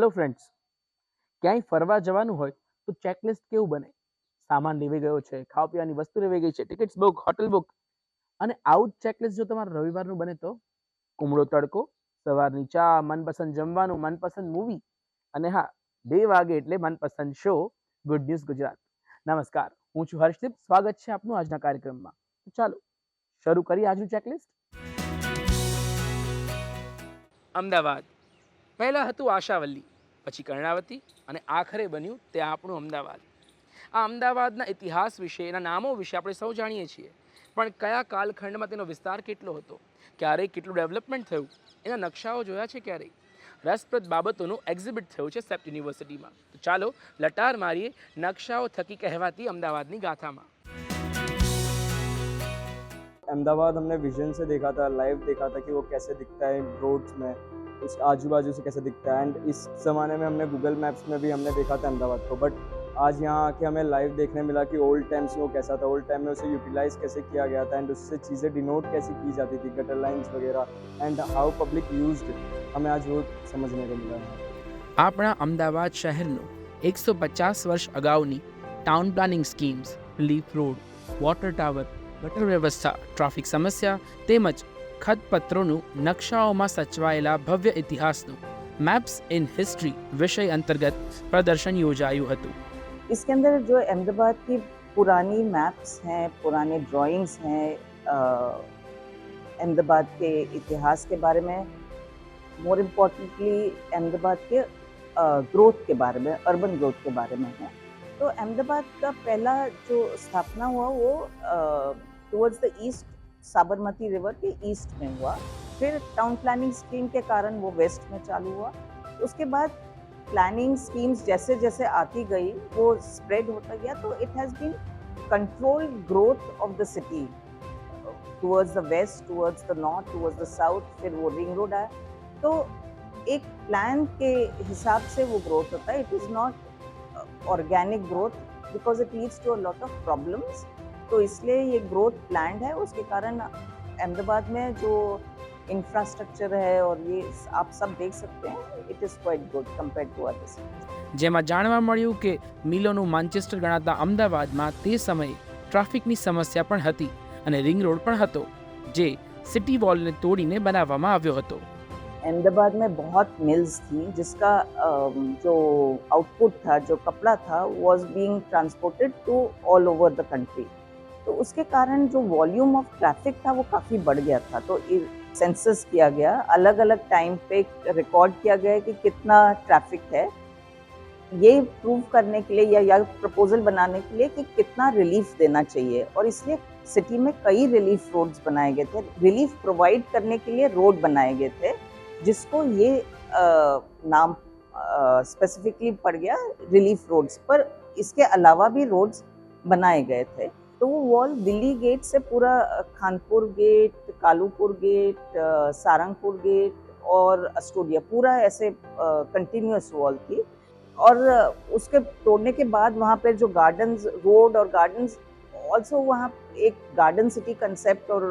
Hello friends ક્યાંય ફરવા જવાનું હોય તો ચેકલિસ્ટ કેવું બને? સામાન લેવી ગયો છે ખાવા પીવાની વસ્તુ લેવી ગઈ છે ટિકિટ્સ બુક હોટલ બુક અને આવું જ ચેકલિસ્ટ જો તમારું રવિવારનું બને તો? કુમળો તડકો, સવારની ચા, મનપસંદ જમવાનું, મનપસંદ મૂવી અને હા, બે વાગે એટલે મનપસંદ શો ગુડ ન્યૂઝ ગુજરાત. નમસ્કાર, હું છું હર્ષદીપ, સ્વાગત છે આપનું આજના કાર્યક્રમમાં. તો ચાલો, શરૂ કરીએ આજનું ચેકલિસ્ટ અમદાવાદ. પહેલાં હતું આશાવલ્લી પછી કર્ણાવતી અને આખરે બન્યું તે આપણું અમદાવાદ આ અમદાવાદના ઇતિહાસ વિશે એના નામો વિશે આપણે સૌ જાણીએ છીએ પણ કયા કાલખંડમાં તેનો વિસ્તાર કેટલો હતો ક્યારે કેટલું ડેવલપમેન્ટ થયું એના નકશાઓ જોયા છે ક્યારેય રસપ્રદ બાબતોનું એક્ઝિબિટ થયું છે સેપ્ટ યુનિવર્સિટીમાં તો ચાલો લટાર મારીએ નકશાઓ થકી કહેવાતી અમદાવાદની ગાથામાં अहमदाबाद हमने विजन से देखा था लाइव देखा था कि वो कैसे दिखता है रोड्स में उस आजू बाजू से कैसे दिखता है एंड इस ज़माने में हमने गूगल मैप्स में भी हमने देखा था अहमदाबाद को बट आज यहाँ आके हमें लाइव देखने मिला कि ओल्ड टाइम्स में वो कैसा था ओल्ड टाइम में उसे यूटिलाइज कैसे किया गया था एंड उससे चीज़ें डिनोट कैसे की जाती थी गटर लाइन्स वगैरह एंड हाउ पब्लिक यूज हमें आज वो समझने को मिला है આપણા અમદાવાદ શહેરનું એકસો પચાસ વર્ષ અગાઉની town planning schemes leaf road water tower gutter વ્યવસ્થા ટ્રાફિક સમસ્યા તેમજ ખતપત્રોનું નકશાઓમાં સચવાયેલા ભવ્ય ઇતિહાસનું મેપ્સ ઇન હિસ્ટ્રી વિષય અંતર્ગત પ્રદર્શન યોજાયું હતું इसके अंदर जो अहमदाबाद की पुरानी मैप्स हैं पुराने ड्राइंग्स हैं अ, अहमदाबाद के इतिहास के बारे में मोर इम्पोर्टेंटली अहमदाबाद के ग्रोथ के बारे में अर्बन ग्रोथ के बारे में है तो अहमदाबाद का पहला जो स्थापना हुआ वो towards the east Sabarmati river के ईस्ट में हुआ। फिर टाउन प्लानिंग स्कीम के कारण वो वेस्ट में चालू हुआ। उसके बाद प्लानिंग स्कीम्स जैसे जैसे आती गई, वो स्प्रेड होता गया तो it has been control growth of the city towards the west towards the north towards the south फिर वो रिंग रोड आया। तो एक प्लान के हिसाब से वो ग्रोथ होता है। It is not organic growth because it leads to a lot of problems तो इसलिए ये ग्रोथ प्लान्ड है उसके कारण अहमदाबाद में जो इंफ्रास्ट्रक्चर है और ये आप सब देख सकते हैं it is quite good compare to other cities જેમાં જાણવા મળ્યું કે મિલોનું માન્ચેસ્ટર ગણાતા અમદાવાદમાં તે સમયે ટ્રાફિકની સમસ્યા પણ હતી અને રિંગ રોડ પણ હતો જે સિટી વોલને તોડીને બનાવવામાં આવ્યો હતો अहमदाबाद में बहुत मिल्स थी जिसका अम, जो आउटपुट था जो कपड़ा था was being transported to all over the country तो उसके कारण जो वॉल्यूम ऑफ़ ट्रैफ़िक था वो काफ़ी बढ़ गया था। तो सेंसस किया गया। अलग अलग टाइम पे रिकॉर्ड किया गया कि कितना ट्रैफ़िक है। ये प्रूव करने के लिए या या प्रपोजल बनाने के लिए कि कितना रिलीफ देना चाहिए। और इसलिए सिटी में कई रिलीफ रोड्स बनाए गए थे। रिलीफ प्रोवाइड करने के लिए रोड बनाए गए थे जिसको ये अ, नाम स्पेसिफिकली पड़ गया रिलीफ रोड्स पर। इसके अलावा भी रोड्स बनाए गए थे। तो वो वॉल दिल्ली गेट से पूरा Khanpur gate Kalupur gate Sarangpur gate और अस्टोडिया पूरा ऐसे कंटिन्यूस वॉल थी। और उसके तोड़ने के बाद वहाँ पर जो गार्डन्स रोड और गार्डन्स ऑल्सो वहाँ एक गार्डन सिटी कंसेप्ट और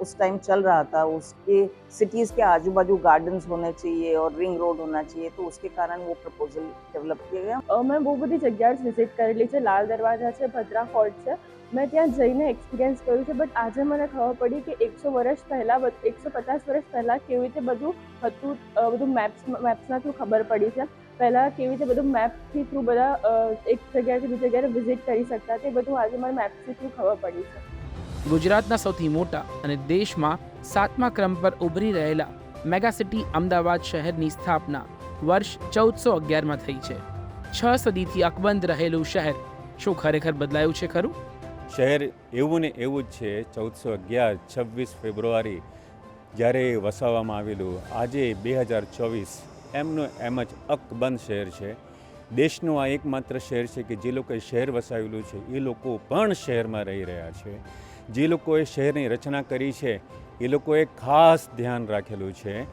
उस टाइम चल रहा था उसके सिटीज़ के आजू बाजू गार्डन्स होने चाहिए और रिंग रोड होना चाहिए તો उसके कारण वो प्रपोजल डेवलप किया गया અમે બહુ બધી જગ્યાઓ વિઝિટ કરેલી છે લાલ દરવાજા છે ભદ્રા ફોર્ટ છે મેં ત્યાં જઈને એક્સપિરિયન્સ કર્યું છે બટ આજે મને ખબર પડી કે એકસો વર્ષ પહેલાં એકસો પચાસ વર્ષ પહેલાં કેવી રીતે બધું હતું અ, બધું મેપ્સ મેપ્સના થ્રુ ખબર પડી છે પહેલાં કેવી રીતે બધું મેપથી થ્રુ બધા એક જગ્યાએથી બીજી જગ્યાએ વિઝિટ કરી શકતા તે બધું આજે મને મેપથી થ્રુ ખબર પડી છે. ગુજરાતના સૌથી મોટા અને દેશમાં સાતમા ક્રમ પર ઉભરી રહેલા મેગા સિટી અમદાવાદ શહેરની સ્થાપના વર્ષ ચૌદસો અગિયારમાં થઈ છે. છ સદીથી અકબંધ રહેલું શહેર શું ખરેખર બદલાયું છે ખરું? શહેર એવું ને એવું જ છે ચૌદસો અગિયાર છવ્વીસ ફેબ્રુઆરી જ્યારે વસાવવામાં આવેલું આજે બે હજાર ચોવીસ એમનું એમ જ અકબંધ શહેર છે. દેશનું આ એકમાત્ર શહેર છે કે જે લોકોએ શહેર વસાવેલું છે, એ લોકો પણ શહેરમાં રહી રહ્યા છે. જે લોકોએ શહેરની રચના કરી છે, એ લોકોએ ખાસ ધ્યાન રાખેલું છે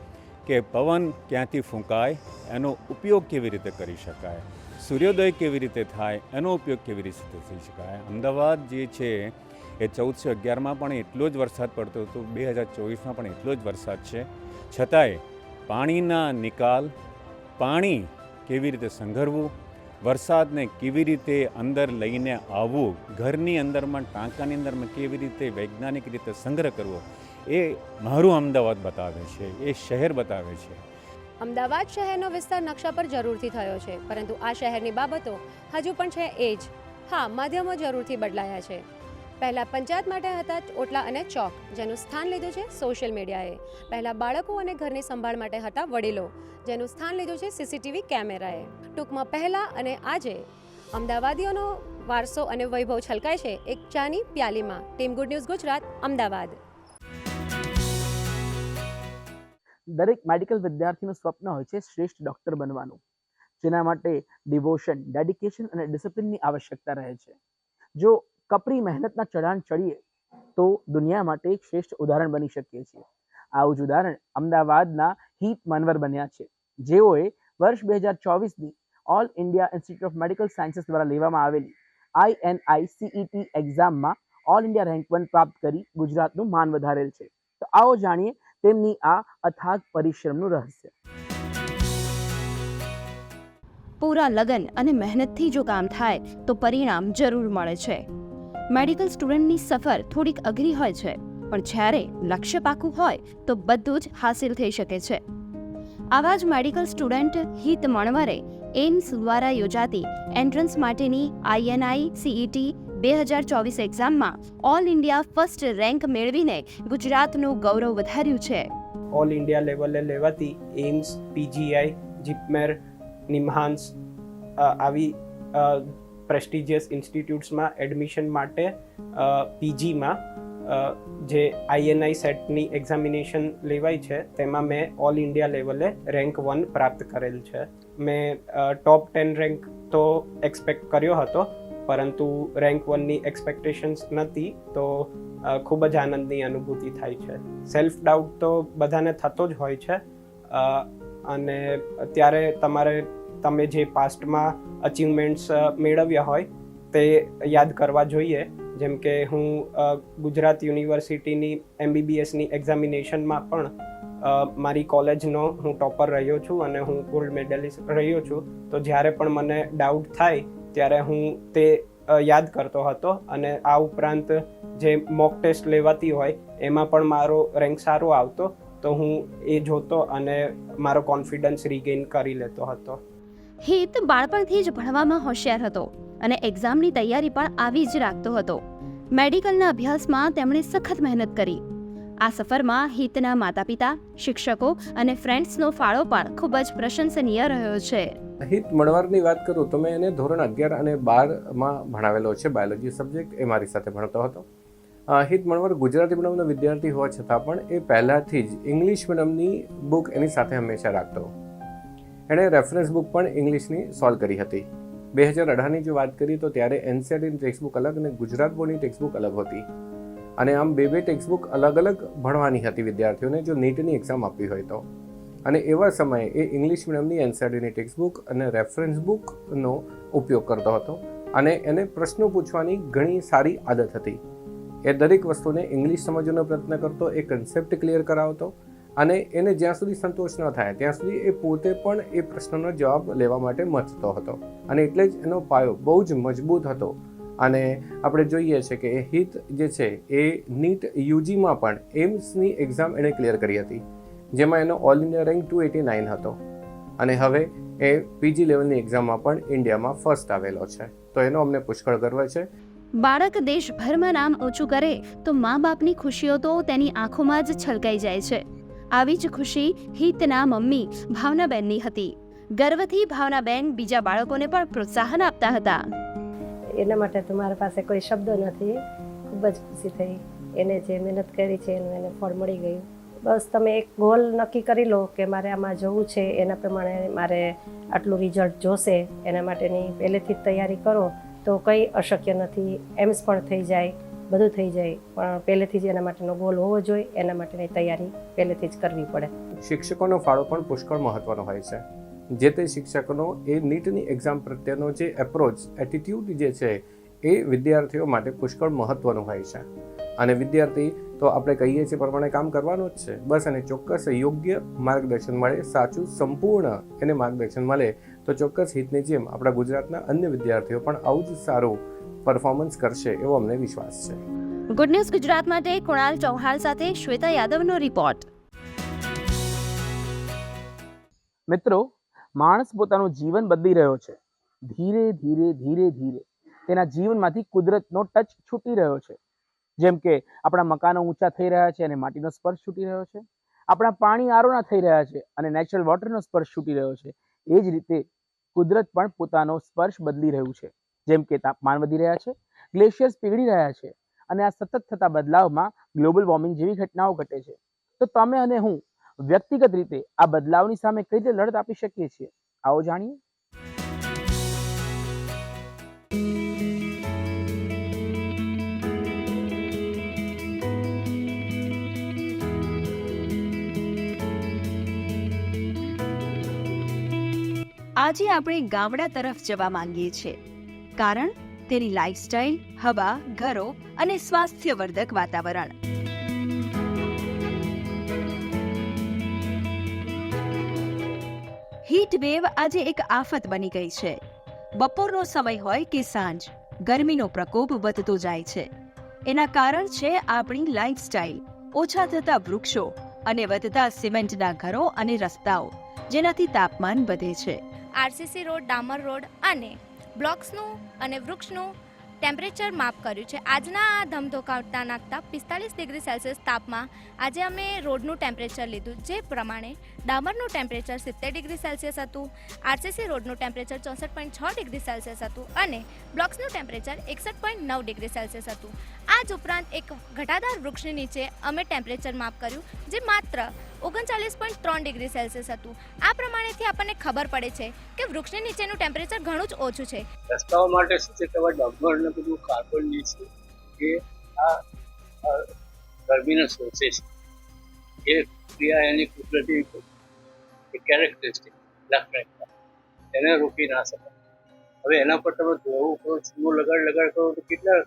કે પવન ક્યાંથી ફૂંકાય, એનો ઉપયોગ કેવી રીતે કરી શકાય, સૂર્યોદય કેવી રીતે થાય, એનો ઉપયોગ કેવી રીતે થઈ શકાય. અમદાવાદ જે છે, એ ચૌદસો અગિયારમાં પણ એટલો જ વરસાદ પડતો હતો, બે હજાર ચોવીસમાં પણ એટલો જ વરસાદ છે. છતાંય પાણીના નિકાલ, પાણી કેવી રીતે સંઘરવું, વરસાદને કેવી રીતે અંદર લઈને આવવું, ઘરની અંદરમાં, ટાંકાની અંદરમાં કેવી રીતે વૈજ્ઞાનિક રીતે સંગ્રહ કરવો, એ મારું અમદાવાદ બતાવે છે, એ શહેર બતાવે છે. અમદાવાદ શહેરનો વિસ્તાર નકશા પર જરૂરથી થયો છે, પરંતુ આ શહેરની બાબતો હજુ પણ છે એ જ. હા, માધ્યમો જરૂરથી બદલાયા છે. પહેલાં પંચાયત માટે હતા ઓટલા અને ચોક, જેનું સ્થાન લીધું છે સોશિયલ મીડિયાએ. પહેલાં બાળકો અને ઘરની સંભાળ માટે હતા વડીલો, જેનું સ્થાન લીધું છે સીસીટીવી કેમેરાએ. ટૂંકમાં પહેલાં અને આજે અમદાવાદીઓનો વારસો અને વૈભવ છલકાય છે એક ચાની પ્યાલીમાં. Team good news Gujarat, Ahmedabad. દરેક મેડિકલ વિદ્યાર્થીનું સ્વપ્ન હોય છે શ્રેષ્ઠ ડોક્ટર બનવાનું. જેના માટે ડિવોશન, ડેડિકેશન અને ડિસિપ્લિનની આવશ્યકતા રહે છે. જો કપરી મહેનતના ચઢાણ ચડીએ તો દુનિયા માટે એક શ્રેષ્ઠ ઉદાહરણ બની શકીએ છીએ. આવું જ ઉદાહરણ અમદાવાદના હિત મનવર બન્યા છે. જેઓએ વર્ષ બે હજાર ચોવીસની all India institute of medical sciences દ્વારા લેવામાં આવેલી આઈએનઆઈ સીઈટી એક્ઝામમાં ઓલ ઇન્ડિયા રેન્ક વન પ્રાપ્ત કરી ગુજરાતનું માન વધારેલ છે. તો આવો જાણીએ તેમની આ અથાગ પરિશ્રમનું રહસ્ય. પૂરા લગન અને મહેનતથી જો કામ થાય તો પરિણામ જરૂર મળે છે. મેડિકલ સ્ટુડન્ટની સફર થોડીક અઘરી હોય છે, પણ જ્યારે લક્ષ્ય પાકું હોય તો બધું જ હાસિલ થઈ શકે છે. આવા જ મેડિકલ સ્ટુડન્ટ હિત મણવરે એમ્સ દ્વારા યોજાતી એન્ટ્રન્સ માટેની આઈએનઆઈ, સીઈટી બે હજાર ચોવીસ એક્ઝામમાં ઓલ ઇન્ડિયા ફર્સ્ટ રેન્ક મેળવીને ગુજરાતનું ગૌરવ વધાર્યું છે. ઓલ ઇન્ડિયા લેવલે લેવાતી એમ્સ પીજીઆઈ, જીપમેર, નિમહાન્સ આવી પ્રેસ્ટિજિયસ ઇન્સ્ટિટ્યૂટ્સમાં એડમિશન માટે પીજીમાં જે આઈએનઆઈ સેટની એક્ઝામિનેશન લેવાય છે, તેમાં મેં ઓલ ઇન્ડિયા લેવલે રેન્ક વન પ્રાપ્ત કરેલ છે. મેં ટોપ ટેન રેન્ક તો એક્સપેક્ટ કર્યો હતો, પરંતુ રેન્ક વનની એક્સપેક્ટેશન્સ નથી, તો ખૂબ જ આનંદની અનુભૂતિ થાય છે. સેલ્ફ ડાઉટ તો બધાને થતો જ હોય છે અને ત્યારે તમારે તમે જે પાસ્ટમાં અચીવમેન્ટ્સ મેળવ્યા હોય, તે યાદ કરવા જોઈએ. જેમ કે હું ગુજરાત યુનિવર્સિટીની એમબીબીએસની એક્ઝામિનેશનમાં પણ મારી કોલેજનો હું ટોપર રહ્યો છું અને હું ગોલ્ડ મેડલિસ્ટ રહ્યો છું. તો જ્યારે પણ મને ડાઉટ થાય, ત્યારે હું તે યાદ કરતો હતો અને આ ઉપરાંત જે મોક ટેસ્ટ લેવાતી હોય, એમાં પણ મારો રેન્ક સારો આવતો. તો હું એ જોતો અને મારો કોન્ફિડન્સ રિગેઇન કરી લેતો હતો. હિત બાળપણથી જ ભણવામાં હોશિયાર હતો અને એક્ઝામની તૈયારી પણ આવી જ રાખતો હતો. મેડિકલના અભ્યાસમાં તેમણે સખત મહેનત કરી. આ સફરમાં હિતના માતા પિતા શિક્ષકો અને ફ્રેન્ડ્સનો ફાળો પણ ખૂબ જ પ્રશંસનીય રહ્યો છે. હિત મણવરની વાત કરું તો મેં એને ધોરણ અગિયાર અને બારમાં ભણાવેલો છે, બાયોલોજી સબ્જેક્ટ, એ મારી સાથે ભણતો હતો. હિત મણવર ગુજરાતી મીડિયમનો વિદ્યાર્થી હોવા છતાં પણ એ પહેલાંથી જ ઇંગ્લિશ મીડિયમની બુક એની સાથે હંમેશા રાખતો. એણે રેફરન્સ બુક પણ ઇંગ્લિશની સોલ્વ કરી હતી. બે હજાર અઢારની જો વાત કરીએ તો ત્યારે એનસીઆરટીની ટેક્સ્ટબુક અલગ અને ગુજરાત બોર્ડની ટેક્સ્ટબુક અલગ હતી. અને આમ બે બે ટેક્સ્ટબુક અલગ અલગ ભણવાની હતી વિદ્યાર્થીઓને જો નીટની એક્ઝામ આપવી હોય તો. અને એવા સમયે એ ઇંગ્લિશ મીડિયમની એનસીઆરટીની ટેક્સ્ટબુક અને રેફરન્સ બુકનો ઉપયોગ કરતો હતો અને એને પ્રશ્નો પૂછવાની ઘણી સારી આદત હતી. એ દરેક વસ્તુને ઇંગ્લિશ સમજવાનો પ્રયત્ન કરતો, એ કન્સેપ્ટ ક્લિયર કરાવતો અને એને જ્યાં સુધી સંતોષ ન થાય, ત્યાં સુધી એ પોતે પણ એ પ્રશ્નનો જવાબ લેવા માટે મથતો હતો. અને એટલે જ એનો પાયો બહુ જ મજબૂત હતો. અને આપણે જોઈએ છે કે એ હિત જે છે, એ નીટ યુજીમાં પણ એમ્સની એક્ઝામ એણે ક્લિયર કરી હતી, જેમાં એનો all India rank two eighty nine હતો. અને હવે એ પીજી લેવલની એક્ઝામમાં પણ ઇન્ડિયામાં ફર્સ્ટ આવેલો છે. તો એનો અમને પુષ્કળ ગર્વ છે. બાળક દેશભરમાં નામ ઓછું કરે, તો મા બાપની ખુશીઓ તો તેની આંખોમાં જ છલકાઈ જાય છે. આવી જ ખુશી હિતના મમ્મી ભાવનાબેનની હતી. ગર્વથી ભાવનાબેન બીજા બાળકોને પણ પ્રોત્સાહન આપતા હતા. એના માટે તો મારા પાસે કોઈ શબ્દો નથી. ખૂબ જ ખુશી થઈ. એને જે મહેનત કરી છે એનું એને ફળ મળી ગયું. બસ તમે એક ગોલ નક્કી કરી લો કે મારે આમાં જવું છે, એના પ્રમાણે મારે આટલું રિઝલ્ટ જોશે, એના માટેની પહેલેથી જ તૈયારી કરો, તો કંઈ અશક્ય નથી. એમ્સ પણ થઈ જાય. બધું થઈ જાય. પણ પહેલેથી જ એના માટેનો ગોલ હોવો જોઈએ. એના માટેની તૈયારી પહેલેથી જ કરવી પડે. શિક્ષકોનો ફાળો પણ પુષ્કળ મહત્વનો હોય છે. જે તે શિક્ષકોનો એ નીટની એક્ઝામ પ્રત્યેનો જે એપ્રોચ એટીટ્યૂડ જે છે, એ વિદ્યાર્થીઓ માટે પુષ્કળ મહત્વનું હોય છે. અને વિદ્યાર્થી તો આપણે કહીએ છીએ પ્રમાણે કામ કરવાનું જ છે. બસ અને ચોક્કસ યોગ્ય માર્ગદર્શન મળે, સાચું, સંપૂર્ણ એને માર્ગદર્શન મળે, તો ચોક્કસ હિતની જેમ આપણા ગુજરાતના અન્ય વિદ્યાર્થીઓ પણ આવું જ સારું પરફોર્મન્સ કરશે એવો અમને વિશ્વાસ છે. ગુડ ન્યૂઝ ગુજરાત માટે કુણાલ ચૌહાણ સાથે શ્વેતા યાદવનો રિપોર્ટ મિત્રો માણસ પોતાનું જીવન બદલી રહ્યો છે. ધીરે ધીરે ધીરે ધીરે તેના જીવનમાંથી કુદરતનો ટચ છૂટી રહ્યો છે. જેમ કે આપણા મકાનો ઊંચા થઈ રહ્યા છે અને માટીનો સ્પર્શ છૂટી રહ્યો છે. આપણા પાણી આરોના થઈ રહ્યા છે અને નેચરલ વોટરનો સ્પર્શ છૂટી રહ્યો છે. એ જ રીતે કુદરત પણ પોતાનો સ્પર્શ બદલી રહ્યું છે. જેમ કે તાપમાન વધી રહ્યા છે ગ્લેશિયર્સ પીગળી રહ્યા છે અને આ સતત થતા બદલાવમાં ગ્લોબલ વોર્મિંગ જેવી ઘટનાઓ ઘટે છે. તો તમે અને હું વ્યક્તિગત રીતે આ બદલાવની સામે કઈ રીતે લડત આપી શકીએ છીએ? આવો જાણીએ. આજે આપણે ગામડા તરફ જવા માંગીએ છીએ. કારણ તેની લાઇફસ્ટાઇલ, હવા, ઘરો અને સ્વાસ્થ્યવર્ધક વાતાવરણ. હીટ વેવ આજે એક આફત બની ગઈ છે. બપોરનો સમય હોય કે સાંજ, ગરમીનો પ્રકોપ વધતો જાય છે. એના કારણ છે આપણી લાઇફસ્ટાઇલ. ઓછા થતા વૃક્ષો અને વધતા સિમેન્ટના ઘરો અને રસ્તાઓ, જેનાથી તાપમાન વધે છે. આરસીસી રોડ, ડામર રોડ અને બ્લોક્સનું અને વૃક્ષનું ટેમ્પરેચર માપ કર્યું છે. આજના આ ધમધોકાવતા નાખતા પિસ્તાલીસ ડિગ્રી સેલ્સિયસ તાપમાં આજે અમે રોડનું ટેમ્પરેચર લીધું. જે પ્રમાણે ડામરનું ટેમ્પરેચર સિત્તેર ડિગ્રી સેલ્સિયસ હતું, આરસીસી રોડનું ટેમ્પરેચર ચોસઠ પોઈન્ટ છ ડિગ્રી સેલ્સિયસ હતું અને બ્લોક્સનું ટેમ્પરેચર એકસઠ પોઈન્ટ નવ ડિગ્રી સેલ્સિયસ હતું. આ જ ઉપરાંત એક ઘટાદાર વૃક્ષની નીચે અમે ટેમ્પરેચર માપ કર્યું, જે માત્ર ઓગણચાલીસ પોઈન્ટ ત્રણ ડિગ્રી સેલ્સિયસ હતું. આ પ્રમાણેથી આપણને ખબર પડે છે કે વૃક્ષની નીચેનું ટેમ્પરેચર ઘણું જ ઓછું છે. રસ્તાઓ માટે શું છે કે હવે ને બધું કાર્બન જે છે એ આ આ સોર્સે છે. ક્રિયા એની કુદરતી કેરેક્ટરિસ્ટિક લાક્ષણિકતા એને રોકી ના શકાય. હવે એના પર તમે ધોવું કરો, ચૂનો, લગાડ લગાડ કરો તો કેટલા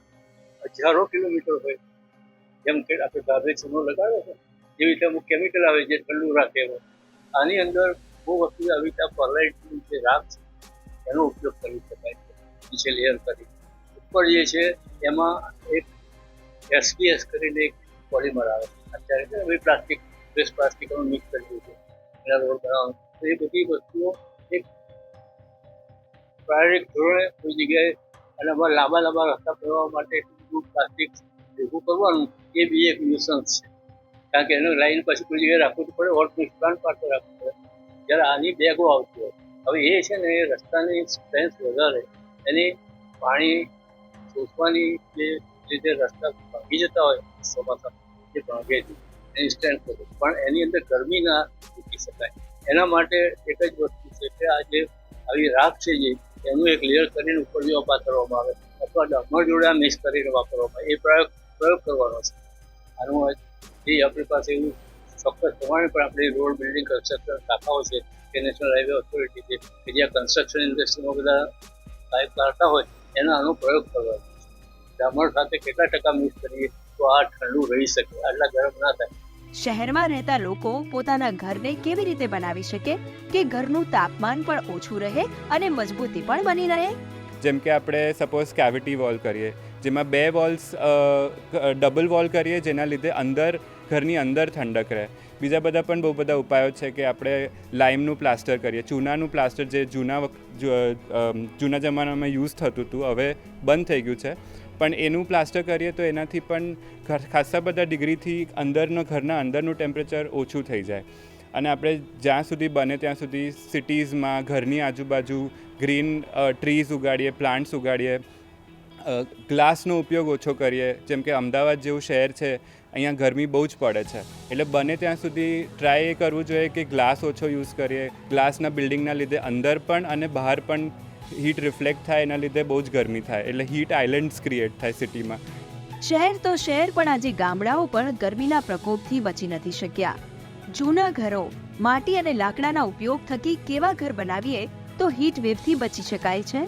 હજારો કિલોમીટર હોય. જેમ કે આપણે ગાભે ચૂનો લગાડો છો, જેવી રીતે અમુક કેમિકલ આવે જે ઠંડુ રાખે હોય આની અંદર બહુ વસ્તુ આવી રીતે પરલાઇટનું જે રાખ છે, એનો ઉપયોગ કરી શકાય છે, નીચે લેયર કરી. ઉપર જે છે, એમાં એક એસપીએસ કરીને એક પોલિમર આવે. અત્યારે હવે પ્લાસ્ટિક વેસ્ટ પ્લાસ્ટિક મિક્સ કરી દીધું એના રોડ બનાવવાનું તો એ બધી વસ્તુઓ એક પ્રાયોગિક ધોરણે કોઈ જગ્યાએ અને અમારે લાંબા લાંબા રસ્તા ફરવા માટે પ્લાસ્ટિક ભેગું કરવાનું એ બી એક ન્યુસન્સ છે કારણ કે એનું લાઈન પછી કોઈ જગ્યાએ રાખવું પડે ઓર્થ નુકસાન પાસે રાખવું પડે જ્યારે આની બેગો આવતી હોય હવે એ છે ને એ રસ્તાની સ્ટ્રેન્થ વધારે એની પાણી શોષવાની જે રીતે રસ્તા ભાંગી જતા હોય ચોમાસા એ ભાંગે છે એની સ્ટ્રેન્થ પણ એની અંદર ગરમી ના મૂકી શકાય. એના માટે એક જ વસ્તુ છે કે આ જે આવી રાખ છે જે, એનું એક લેયર કરીને ઉપર જેવા પાથરવામાં આવે અથવા ડમર જોડે મિક્સ કરીને વાપરવામાં એ પ્રયોગ પ્રયોગ કરવાનો છે. આનું જે આપણી પાસે એવું ચોક્કસ પ્રમાણે પણ આપણે રોડ બિલ્ડિંગ કન્સ્ટ્રક્શન શાખાઓ છે કે નેશનલ હાઈવે ઓથોરિટી છે કે જ્યાં કન્સ્ટ્રક્શન ઇન્ડસ્ટ્રીમાં બધા પાઇપ કાઢતા હોય, એનો આનો પ્રયોગ કરવાનો છે. ડામર સાથે કેટલા ટકા મિક્સ કરીએ? તો આ ઠંડુ રહી શકે આટલા ગરમ ના થાય. શહેરમાં રહેતા લોકો પોતાના ઘરને કેવી રીતે બનાવી શકે? કે ઘરનું તાપમાન પણ ઓછું રહે અને મજબૂતી પણ બની રહે? જેમ કે આપણે સપોઝ કેવિટી વોલ કરીએ જેમાં બે વોલ્સ ડબલ વોલ કરીએ જેના લીધે અંદર ઘરની અંદર ઠંડક રહે. બીજા બધા પણ બહુ બધા ઉપાયો છે કે આપણે લાઇમનું પ્લાસ્ટર કરીએ. ચૂનાનું પ્લાસ્ટર જે જૂના જૂના જમાનામાં યુઝ થતું હતું હવે બંધ થઈ ગયું છે. પણ એનું પ્લાસ્ટર કરીએ તો એનાથી પણ ખાસા બધા ડિગ્રીથી અંદરનો ઘરના અંદરનું ટેમ્પરેચર ઓછું થઈ જાય. અને આપણે જ્યાં સુધી બને ત્યાં સુધી સિટીઝમાં, ઘરની આજુબાજુ ગ્રીન ટ્રીઝ ઉગાડીએ, પ્લાન્ટ્સ ઉગાડીએ ગ્લાસનો ઉપયોગ ઓછો કરીએ. જેમ કે અમદાવાદ જેવું શહેર છે, અહીંયા ગરમી બહુ જ પડે છે. એટલે બને ત્યાં સુધી ટ્રાય એ કરવું જોઈએ કે ગ્લાસ ઓછો યુઝ કરીએ. ગ્લાસના બિલ્ડિંગના લીધે અંદર પણ અને બહાર પણ હીટ રિફ્લેક્ટ થાય એના લીધે બહુ જ ગરમી થાય. એટલે હીટ આઇલેન્ડ્સ ક્રિએટ થાય સિટીમાં શહેર તો શહેર પણ આજે ગામડાઓ પણ ગરમીના પ્રકોપથી બચી નથી શક્યા. જૂના ઘરો માટી અને લાકડાના ઉપયોગ થકી કેવા ઘર બનાવીએ તો હીટ વેવથી બચી શકાય છે?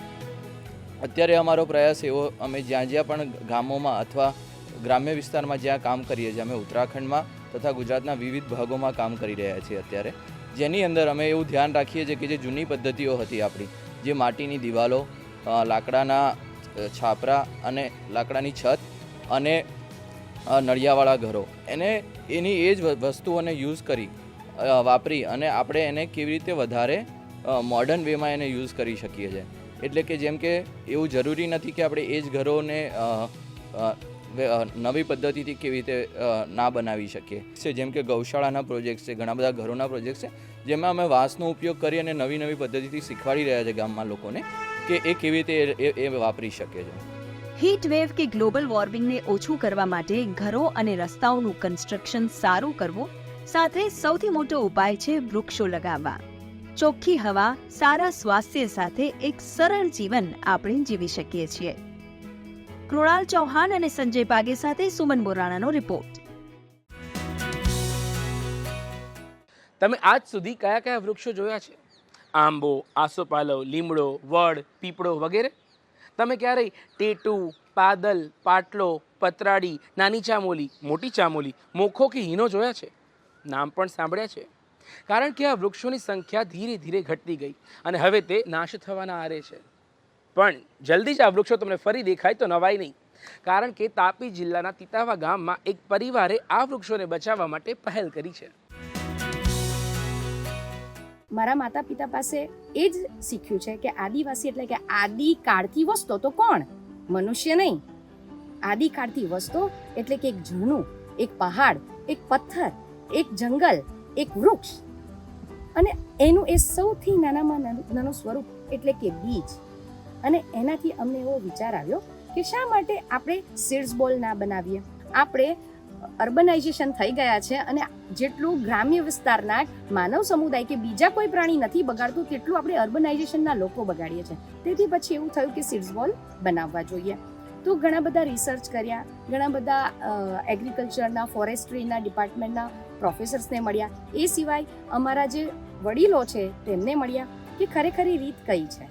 અત્યારે અમારો પ્રયાસ એવો અમે જ્યાં જ્યાં પણ ગામોમાં અથવા ગ્રામ્ય વિસ્તારમાં જ્યાં કામ કરીએ છીએ અમે ઉત્તરાખંડમાં તથા ગુજરાતના વિવિધ ભાગોમાં કામ કરી રહ્યા છીએ અત્યારે. જેની અંદર અમે એવું ધ્યાન રાખીએ છીએ કે જે જૂની પદ્ધતિઓ હતી આપણી જે માટીની દિવાલો લાકડાના છાપરા અને લાકડાની છત અને નળિયાવાળા ઘરો. એને, એની એ જ વસ્તુઓને યુઝ કરી વાપરી અને આપણે એને કેવી રીતે વધારે મોડર્ન વેમાં એને યુઝ કરી શકીએ છીએ. એટલે કે જેમ કે એવું જરૂરી નથી કે આપણે એ જ ઘરોને નવી પદ્ધતિથી કેવી રીતે ના બનાવી શકીએ. છે, જેમ કે ગૌશાળાના પ્રોજેક્ટ છે, ઘણા બધા ઘરોના પ્રોજેક્ટ છે, જેમાં અમે વાંસનો ઉપયોગ કરી અને નવી નવી પદ્ધતિથી શીખવાડી રહ્યા છે ગામમાં લોકોને કે એ કેવી રીતે એ- વાપરી શકે છે. હીટ વેવ કે ગ્લોબલ વોર્મિંગને ઓછું કરવા માટે ઘરો અને રસ્તાઓનું કન્સ્ટ્રક્શન સારું કરવું સાથે સૌથી મોટો ઉપાય છે વૃક્ષો લગાવવા. ચોખ્ખી હવા, સારા સ્વાસ્થ્ય સાથે એક સરળ જીવન આપણે જીવી શકીએ છીએ. કૃણાલ ચૌહાણ અને સંજય પાગે સાથે સુમન બોરાણાનો રિપોર્ટ. તમે આજ સુધી કયા કયા વૃક્ષો જોયા છે? આંબો આસોપાલવ લીમડો, વડ, પીપળો વગેરે? તમે ક્યારેય ટેટુ, પાદલ, પાટલો પતરાડી નાની ચામોલી, મોટી ચામોલી, મોખો કે હીનો જોયા છે? નામ પણ સાંભળ્યા છે. કારણ કે આ વૃક્ષોની સંખ્યા ધીરે ધીરે ઘટતી ગઈ અને હવે તે નાશ થવાના આરે છે. પણ જલ્દી જ આ વૃક્ષો તમને ફરી દેખાય તો નવાય નહીં. કારણ કે તાપી જિલ્લાના તિતાવા ગામમાં એક પરિવારે આ વૃક્ષોને બચાવવા માટે પહેલ કરી છે. મારા માતા પિતા પાસે એ જ શીખ્યું છે કે આદિવાસી એટલે કે આદિ કાળથી વસતો તો કોણ? મનુષ્ય નહીં. આદિ કાળથી વસતો એટલે કે એક ઝરણું, એક પહાડ, એક પથ્થર, એક જંગલ, એક વૃક્ષ. અને એનું એ સૌથી નાનામાં નાનું નાનું સ્વરૂપ એટલે કે બીજ. અને એનાથી અમને એવો વિચાર આવ્યો કે શા માટે આપણે સીડ્સ બોલ ના બનાવીએ? આપણે અર્બનાઇઝેશન થઈ ગયા છે અને જેટલું ગ્રામ્ય વિસ્તારના માનવ સમુદાય કે બીજા કોઈ પ્રાણી નથી બગાડતું, તેટલું આપણે અર્બનાઇઝેશનના લોકો બગાડીએ છીએ તેથી પછી એવું થયું કે સીડ્સ બોલ બનાવવા જોઈએ. તો ઘણા બધા રિસર્ચ કર્યા, ઘણા બધા એગ્રીકલ્ચરના, ફોરેસ્ટ્રીના ડિપાર્ટમેન્ટના પ્રોફેસર્સને મળ્યા. એ સિવાય અમારા જે વડીલો છે તેમને મળ્યા કે ખરેખર રીત કઈ છે?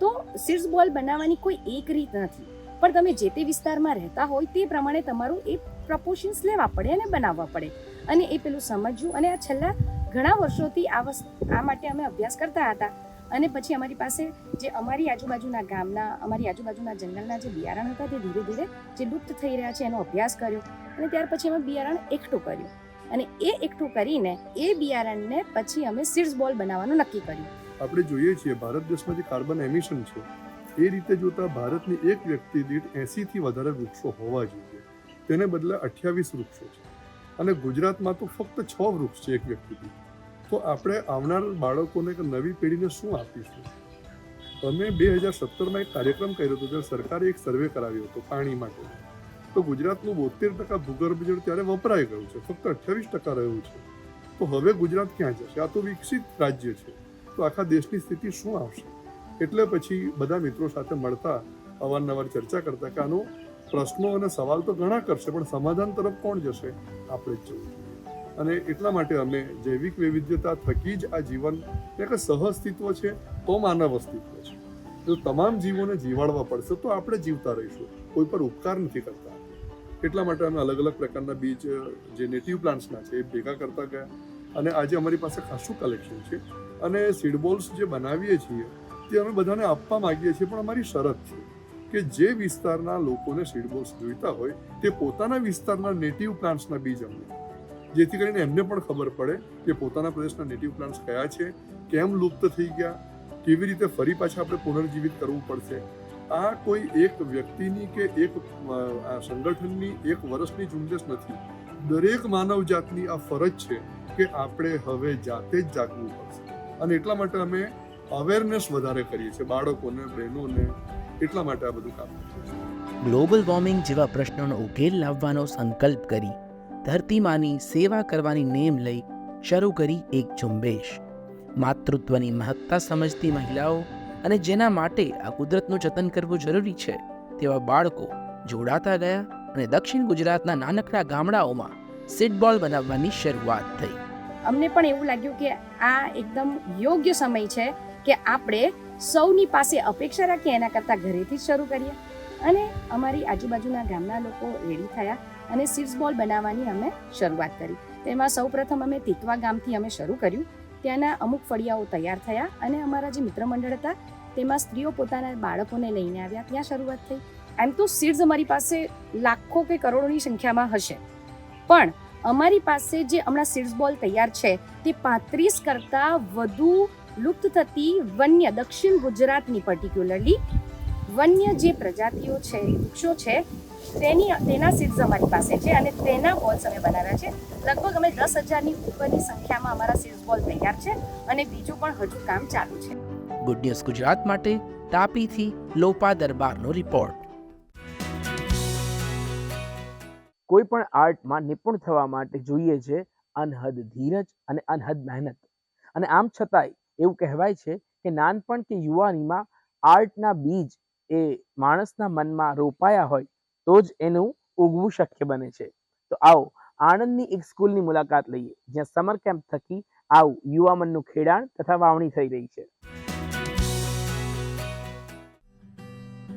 તો સીડ્સ બોલ બનાવવાની કોઈ એક રીત નથી. પણ તમે જે તે વિસ્તારમાં રહેતા હોય તે પ્રમાણે તમારું એ પ્રપોર્શન્સ લેવા પડે અને બનાવવા પડે. અને એ પેલું સમજવું અને આ છેલ્લા ઘણા વર્ષોથી આ વસ્તુ આ માટે અમે અભ્યાસ કરતા હતા. અને પછી અમારી પાસે જે અમારી આજુબાજુના ગામના, અમારી આજુબાજુના જંગલના જે બિયારણ હતા તે ધીરે ધીરે જે લુપ્ત થઈ રહ્યા છે એનો અભ્યાસ કર્યો. અને ત્યાર પછી અમે બિયારણ એકઠું કર્યું. અને એ એકઠું કરીને એ બિયારણને પછી અમે સીડ્સ બોલ બનાવવાનું નક્કી કર્યું. આપણે જોઈએ છીએ, ભારત દેશમાં જે કાર્બન એમિશન છે, એ રીતે જોતા ભારતની એક વ્યક્તિ દીઠ એંસીથી વધારે વૃક્ષો હોવા જોઈએ. તેને બદલે અઠ્યાવીસ વૃક્ષો છે. અને ગુજરાતમાં તો ફક્ત છ વૃક્ષ છે એક વ્યક્તિ દીઠ. તો આપણે આવનાર બાળકોને કે નવી પેઢીને શું આપીશું? અમે બે હજાર સત્તરમાં એક કાર્યક્રમ કર્યો હતો જ્યારે સરકારે એક સર્વે કરાવ્યો હતો પાણી માટે. તો ગુજરાતનું બોતેર ટકા ભૂગર્ભ જળ ત્યારે વપરાઈ ગયું છે, ફક્ત અઠ્યાવીસ ટકા રહ્યું છે. તો હવે ગુજરાત ક્યાં જશે? આ તો વિકસિત રાજ્ય છે. તો આખા દેશની સ્થિતિ શું આવશે? એટલે પછી બધા મિત્રો સાથે મળતા, અવારનવાર ચર્ચા કરતા કે આનો પ્રશ્નો અને સવાલ તો ઘણા કરશે, પણ સમાધાન તરફ કોણ જશે? આપણે જ જવું અને એટલા માટે અમે જૈવિક વૈવિધ્યતા થકી જ આ જીવન એક સહઅસ્તિત્વ છે, તો માનવ અસ્તિત્વ છે. જો તમામ જીવોને જીવાડવા પડશે, તો આપણે જીવતા રહીશું. કોઈ પર ઉપકાર નથી કરતા. એટલા માટે અમે અલગ અલગ પ્રકારના બીજ, જે નેટિવ પ્લાન્ટ્સના છે, એ ભેગા કરતા ગયા. અને આજે અમારી પાસે ખાસું કલેક્શન છે. અને સીડબોલ્સ જે બનાવીએ છીએ, તે અમે બધાને આપવા માગીએ છીએ, પણ અમારી શરત છે કે જે વિસ્તારના લોકોને સીડબોલ્સ જોઈતા હોય, તે પોતાના વિસ્તારના નેટિવ પ્લાન્ટ્સના બીજ અમને જેથી કરીને એમને પણ ખબર પડે કે પોતાના પ્રદેશના નેટિવ પ્લાન્ટ્સ કયા છે, કેમ લુપ્ત થઈ ગયા, કેવી રીતે ફરી પાછા આપણે પુનર્જીવિત કરવું પડશે. આ કોઈ એક વ્યક્તિની કે એક સંગઠનની એક વર્ષની ઝુંબેશ નથી. દરેક માનવ જાતની આ ફરજ છે કે આપણે હવે જાતે જ જાગવું પડશે અને એટલા માટે અમે અવેરનેસ વધારે કરીએ છીએ બાળકોને, બહેનોને, એટલા માટે આ બધું કામ ગ્લોબલ વોર્મિંગ જેવા પ્રશ્નોનો ઉકેલ લાવવાનો સંકલ્પ કરી, ધરતીમાની સેવા કરવાની નેમ લઈ શરૂ કરી એક ઝુંબેશ. માતૃત્વની મહત્તા સમજતી મહિલાઓ અને જેના માટે આ કુદરતનું જતન કરવું જરૂરી છે, તેવા બાળકો જોડાતા ગયા અને દક્ષિણ ગુજરાતના નાનકડા ગામડાઓમાં સિટબોલ બનાવવાની શરૂઆત થઈ. અમને પણ એવું લાગ્યું કે આ એકદમ યોગ્ય સમય છે કે આપણે સૌની પાસે અપેક્ષા રાખીએ એના કરતાં ઘરેથી જ શરૂ કરીએ. અને અમારી આજુબાજુના ગામના લોકો રેડી થયા અને સીડ્સ બોલ બનાવવાની અમે શરૂઆત કરી. તેમાં સૌપ્રથમ અમે તીતવા ગામથી અમે શરૂ કર્યું. ત્યાંના અમુક ફળિયાઓ તૈયાર થયા અને અમારા જે મિત્ર મંડળ હતા, તેમાં સ્ત્રીઓ પોતાના બાળકોને લઈને આવ્યા. ત્યાં શરૂઆત થઈ. એમ તો સીડ્સ અમારી પાસે લાખો કે કરોડોની સંખ્યામાં હશે. પણ અમારી પાસે જે હમણાં સીડ્સ બોલ તૈયાર છે, તે પાંત્રીસ કરતાં વધુ લુપ્ત થતી વન્ય દક્ષિણ ગુજરાતની પર્ટિક્યુલરલી વન્ય જે પ્રજાતિઓ છે, વૃક્ષો છે, તેની, તેના સીડ્સ અમારી પાસે છે અને તેના બોલ્સ અમે બનાવ્યા છે. લગભગ અમે દસ હજારની ઉપરની સંખ્યામાં અમારા સીડ્સ બોલ તૈયાર છે અને બીજું પણ હજુ કામ ચાલુ છે. ગુડ ન્યૂઝ ગુજરાત માટે તાપીથી લોપા દરબારનો રિપોર્ટ કોઈ પણ આર્ટમાં નિપુણ થવા માટે જોઈએ છે અનહદ ધીરજ અને અનહદ મહેનત. અને આમ છતાંય એવું કહેવાય છે કે નાનપણ કે યુવાનીમાં આર્ટના બીજ એ માણસના મનમાં રોપાયા હોય તો જ એનું ઉગવું શક્ય બને છે. તો આવો આણંદની એક સ્કૂલની મુલાકાત લઈએ, જ્યાં સમર કેમ્પ થકી આવું યુવા મનનું ખેડાણ તથા વાવણી થઈ રહી છે.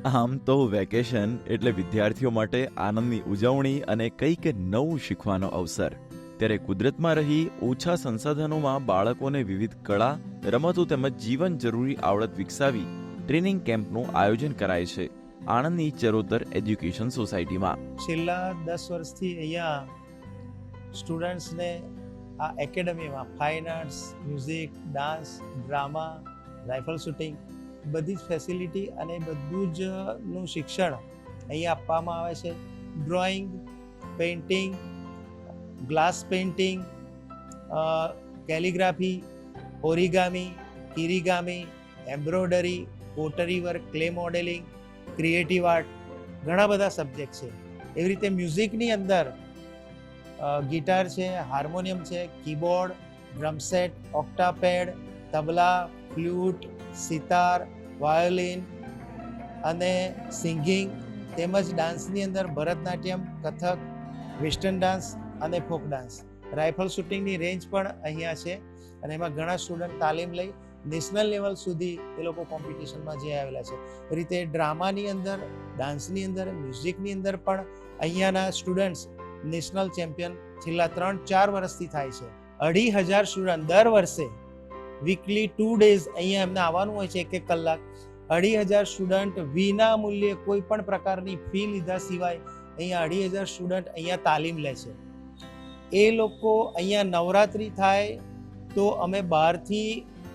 આમ તો વેકેશન એટલે વિદ્યાર્થીઓ માટે આનંદની ઉજવણી અને કંઈક નવું શીખવાનો અવસર. ત્યારે કુદરતમાં રહી ઓછા સંસાધનોમાં બાળકોને વિવિધ કળા, રમતો તેમજ જીવન જરૂરી આવડત વિકસાવી ટ્રેનિંગ કેમ્પનું આયોજન કરાય છે આણંદની ચરોતર એજ્યુકેશન સોસાયટીમાં. છેલ્લા દસ વર્ષથી અહીંયા સ્ટુડન્ટ્સને આ એકેડમીમાં fine arts, music, dance, drama, rifle shooting બધી જ ફેસિલિટી અને બધું જ નું શિક્ષણ અહીંયા આપવામાં આવે છે. Drawing painting glass painting calligraphy origami kirigami embroidery pottery work clay modelling creative art ઘણા બધા સબ્જેક્ટ છે. એવી રીતે મ્યુઝિકની અંદર ગિટાર છે હાર્મોનિયમ છે keyboard drum set octapad tabla flute sitar, violin અને સિંગિંગ તેમજ ડાન્સની અંદર ભરતનાટ્યમ, કથક, વેસ્ટર્ન ડાન્સ અને ફોક ડાન્સ. રાઇફલ શૂટિંગની રેન્જ પણ અહીંયા છે અને એમાં ઘણા સ્ટુડન્ટ તાલીમ લઈ નેશનલ લેવલ સુધી એ લોકો કોમ્પિટિશનમાં જઈ આવેલા છે. રીતે ડ્રામાની અંદર, ડાન્સની અંદર, મ્યુઝિકની અંદર પણ અહીંયાના સ્ટુડન્ટ્સ નેશનલ ચેમ્પિયન છેલ્લા ત્રણ ચાર વર્ષથી થાય છે. અઢી હજાર સ્ટુડન્ટ દર વર્ષે વીકલી ટુ ડેઝ અહીંયા એમને આવવાનું હોય છે એક એક કલાક. અઢી હજાર સ્ટુડન્ટ વિના મૂલ્યે કોઈ પણ પ્રકારની ફી લીધા સિવાય અહીંયા અઢી હજાર સ્ટુડન્ટ અહીંયા તાલીમ લે છે. એ લોકો અહીંયા નવરાત્રિ થાય તો અમે બહારથી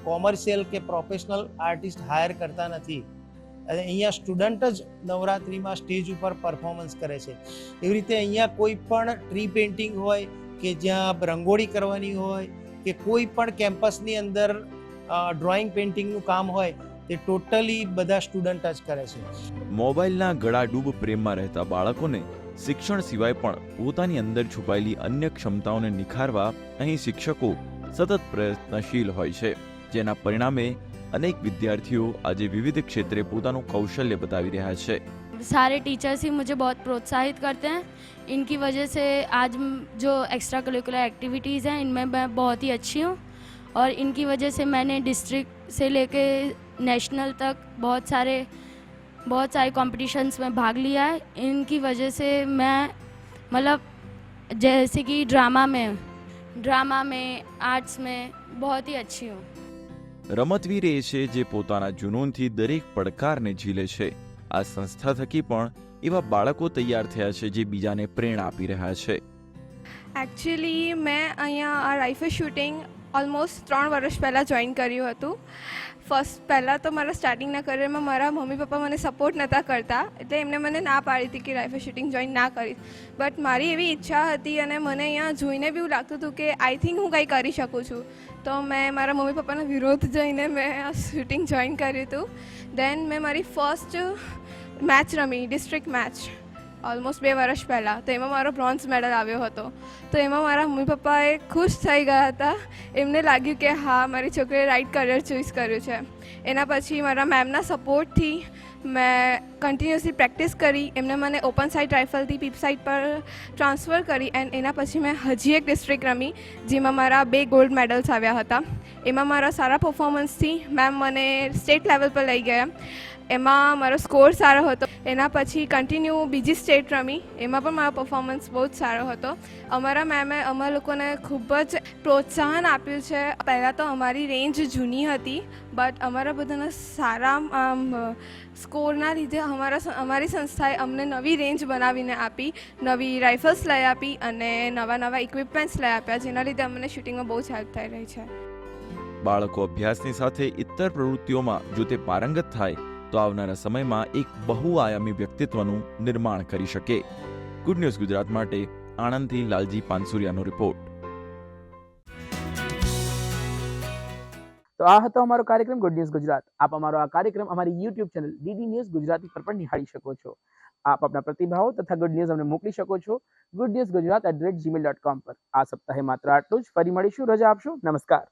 કોમર્શિયલ કે પ્રોફેશનલ આર્ટિસ્ટ હાયર કરતા નથી. અને અહીંયા સ્ટુડન્ટ જ નવરાત્રિમાં સ્ટેજ ઉપર પરફોર્મન્સ કરે છે. એવી રીતે અહીંયા કોઈ પણ ટ્રી પેઇન્ટિંગ હોય કે જ્યાં રંગોળી કરવાની હોય કે કોઈ પણ કેમ્પસની અંદર ડ્રોઈંગ પેઇન્ટિંગનું કામ હોય, તે ટોટલી બધા સ્ટુડન્ટ જ કરે છે. મોબાઈલના ગળાડૂબ પ્રેમમાં રહેતા બાળકોને શિક્ષણ સિવાય પણ પોતાની અંદર છુપાયેલી અન્ય ક્ષમતાઓને નિખારવા અહીં શિક્ષકો સતત પ્રયત્નશીલ હોય છે. જેના પરિણામે અનેક વિદ્યાર્થીઓ આજે વિવિધ ક્ષેત્રે પોતાનું કૌશલ્ય બતાવી રહ્યા છે. सारे टीचर्स ही मुझे बहुत प्रोत्साहित करते हैं इनकी वजह से आज जो एक्स्ट्रा करिकुलर एक्टिविटीज़ हैं इनमें मैं बहुत ही अच्छी हूँ और इनकी वजह से मैंने डिस्ट्रिक्ट से लेके नेशनल तक बहुत सारे बहुत सारे कॉम्पिटिशन्स में भाग लिया है इनकी वजह से मैं मतलब जैसे कि ड्रामा में ड्रामा में आर्ट्स में बहुत ही अच्छी हूँ રમતવીર એ છે જે પોતાના જુનૂનથી દરેક પડકારને ઝીલે છે આ સંસ્થા થકી પણ એવા બાળકો તૈયાર થયા છે જે બીજાને પ્રેરણા આપી રહ્યા છે. એકચ્યુઅલી મેં અહીંયા આ રાઇફલ શૂટિંગ ઓલમોસ્ટ ત્રણ વર્ષ પહેલાં જોઈન કર્યું હતું. ફર્સ્ટ, પહેલાં તો મારા સ્ટાર્ટિંગના કરિયરમાં મારા મમ્મી પપ્પા મને સપોર્ટ નહોતા કરતા, એટલે એમને મને ના પાડી હતી કે રાઇફલ શૂટિંગ જોઈન ના કરીશ. બટ મારી એવી ઈચ્છા હતી અને મને અહીંયા જોઈને બી એવું લાગતું હતું કે આઈ થિંક હું કંઈ કરી શકું છું. તો મેં મારા મમ્મી પપ્પાના વિરોધ જઈને મેં આ શૂટિંગ જોઈન કર્યું હતું. દેન મેં મારી ફર્સ્ટ મેચ રમી ડિસ્ટ્રિક્ટ મેચ ઓલમોસ્ટ બે વર્ષ પહેલાં. તો એમાં મારો બ્રોન્ઝ મેડલ આવ્યો હતો. તો એમાં મારા મમ્મી પપ્પાએ ખુશ થઈ ગયા હતા. એમને લાગ્યું કે હા, મારી છોકરીએ રાઇટ કરિયર ચૂઝ કર્યું છે. એના પછી મારા મેમના સપોર્ટથી મેં કન્ટિન્યુઅસલી પ્રેક્ટિસ કરી. એમને મને ઓપન સાઇડ રાઇફલથી પીપ સાઇડ પર ટ્રાન્સફર કરી એન્ડ એના પછી મેં હજી એક ડિસ્ટ્રિક્ટ રમી, જેમાં મારા બે ગોલ્ડ મેડલ્સ આવ્યા હતા. એમાં મારા સારા પર્ફોમન્સથી મેમ મને સ્ટેટ લેવલ પર લઈ ગયા. એમાં મારો સ્કોર સારો હતો. એના પછી કન્ટિન્યુ બીજી સ્ટેટ રમી. એમાં પણ મારો પરફોર્મન્સ બહુ જ સારો હતો. અમારા મેમે અમારા લોકોને ખૂબ જ પ્રોત્સાહન આપ્યું છે. પહેલાં તો અમારી રેન્જ જૂની હતી બટ અમારા બધાના સારા સ્કોરના લીધે અમારા અમારી સંસ્થાએ અમને નવી રેન્જ બનાવીને આપી, નવી રાઇફલ્સ લઈ આપી અને નવા નવા ઇક્વિપમેન્ટ્સ લઈ આપ્યા, જેના લીધે અમને શૂટિંગમાં બહુ જ હેલ્પ થઈ રહી છે. બાળકો અભ્યાસની સાથે ઇતર પ્રવૃત્તિઓમાં જો તે પારંગત થાય તો આવનારા સમયમાં એક બહુઆયામી વ્યક્તિત્વનું નિર્માણ કરી શકે. ગુડ ન્યૂઝ ગુજરાત માટે આણંદથી લાલજી પાનસુરિયાનો રિપોર્ટ તો આ હતો અમારો કાર્યક્રમ ગુડ ન્યૂઝ ગુજરાત. આપ અમારો આ કાર્યક્રમ અમારી YouTube channel DD news Gujarati પર પણ નિહાળી શકો છો. આપ આપના પ્રતિભાવો તથા ગુડ ન્યૂઝ અમને મોકલી શકો છો good news Gujarat at Gmail dot com પર. આ સપ્તાહે માત્ર આટલું જ. ફરી મળીશું. રજા આપશો. નમસ્કાર.